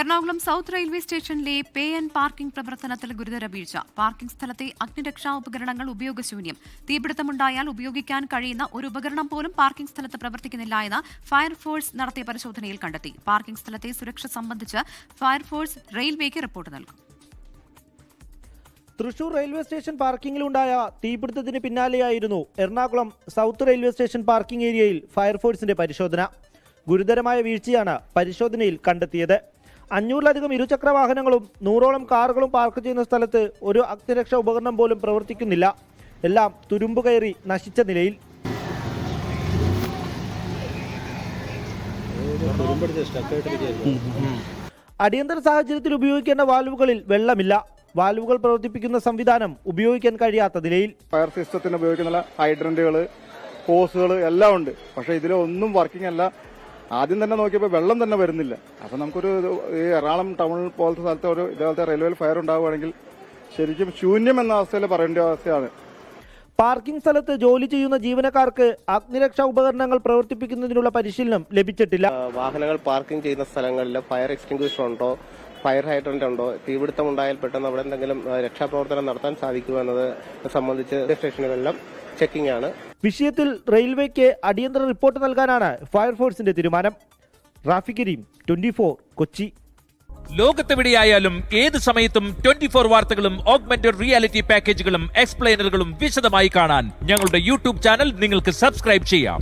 Ernakulam south railway സ്റ്റേഷനിലെ pay and parking പ്രവർത്തനത്തിൽ ഗുരുതര വീഴ്ച. പാർക്കിംഗ് സ്ഥലത്തെ അഗ്നിരക്ഷാ ഉപകരണങ്ങൾ ഉപയോഗശൂന്യം തീപിടുത്തമുണ്ടായാൽ ഉപയോഗിക്കാൻ കഴിയുന്ന ഒരു ഉപകരണം പോലും പാർക്കിംഗ് സ്ഥലത്ത് പ്രവർത്തിക്കുന്നില്ല എന്ന് ഫയർഫോഴ്സ് നടത്തിയ പരിശോധനയിൽ കണ്ടെത്തി. പാർക്കിംഗ് സ്ഥലത്തെ സുരക്ഷ സംബന്ധിച്ച് ഫയർഫോഴ്സ് റെയിൽവേക്ക് റിപ്പോർട്ട് നൽകും. തൃശൂർ റെയിൽവേ സ്റ്റേഷൻ പാർക്കിംഗിലുണ്ടായ തീപിടുത്തത്തിന് പിന്നാലെയായിരുന്നു Ernakulam south railway station parking ഏരിയയിൽ ഫയർഫോഴ്സിന്റെ പരിശോധന. ഗുരുതരമായ വീഴ്ചയാണ് പരിശോധനയിൽ കണ്ടെത്തിയത്. അഞ്ഞൂറിലധികം ഇരുചക്ര വാഹനങ്ങളും നൂറോളം കാറുകളും പാർക്ക് ചെയ്യുന്ന സ്ഥലത്ത് ഒരു അഗ്നിരക്ഷാ ഉപകരണം പോലും പ്രവർത്തിക്കുന്നില്ല. എല്ലാം തുരുമ്പ് കയറി നശിച്ച നിലയിൽ. അടിയന്തര സാഹചര്യത്തിൽ ഉപയോഗിക്കേണ്ട വാൽവുകളിൽ വെള്ളമില്ല. വാൽവുകൾ പ്രവർത്തിപ്പിക്കുന്ന സംവിധാനം ഉപയോഗിക്കാൻ കഴിയാത്ത നിലയിൽ. ഫയർ സിസ്റ്റത്തിന് ഉപയോഗിക്കുന്ന ഹൈഡ്രന്റുകൾ ഹോസുകൾ എല്ലാം ഉണ്ട്. പക്ഷേ ഇതിലൊന്നും വർക്കിംഗ് അല്ല. ആദ്യം തന്നെ നോക്കിയപ്പോൾ വെള്ളം തന്നെ വരുന്നില്ല. അപ്പം നമുക്കൊരു ഈ എറണാകുളം ടൗൺ പോലത്തെ സ്ഥലത്ത് ഒരു ഇതേപോലത്തെ റെയിൽവേയിൽ ഫയർ ഉണ്ടാവുകയാണെങ്കിൽ ശരിക്കും ശൂന്യം എന്ന അവസ്ഥയിൽ പറയേണ്ട അവസ്ഥയാണ്. പാർക്കിംഗ് സ്ഥലത്ത് ജോലി ചെയ്യുന്ന ജീവനക്കാർക്ക് അഗ്നിരക്ഷാ ഉപകരണങ്ങൾ പ്രവർത്തിപ്പിക്കുന്നതിനുള്ള പരിശീലനം ലഭിച്ചിട്ടില്ല. വാഹനങ്ങൾ പാർക്കിംഗ് ചെയ്യുന്ന സ്ഥലങ്ങളിൽ ഫയർ എക്സ്റ്റിംഗ്വിഷർ ഉണ്ടോ ഫയർ ഹൈഡ്രന്റ് ഉണ്ടോ തീപിടുത്തം ഉണ്ടായാൽ പെട്ടെന്ന് അവിടെ എന്തെങ്കിലും രക്ഷാപ്രവർത്തനം നടത്താൻ സാധിക്കുമോ എന്നത് സംബന്ധിച്ച് സ്റ്റേഷനുകളിലും ചെക്കിംഗ് ആണ്. വിഷയത്തിൽ റെയിൽവേക്ക് അടിയന്തര റിപ്പോർട്ട് നൽകാനാണ് ഫയർഫോഴ്സിന്റെ തീരുമാനം. റാഫി കരീം ട്വന്റി കൊച്ചി. ലോകത്തെവിടെയായാലും ഏത് സമയത്തും ട്വന്റി ഫോർ വാർത്തകളും ഓഗ്മെന്റഡ് റിയാലിറ്റി പാക്കേജുകളും എക്സ്പ്ലെയിനറുകളും വിശദമായി കാണാൻ ഞങ്ങളുടെ യൂട്യൂബ് ചാനൽ നിങ്ങൾക്ക് സബ്സ്ക്രൈബ് ചെയ്യാം.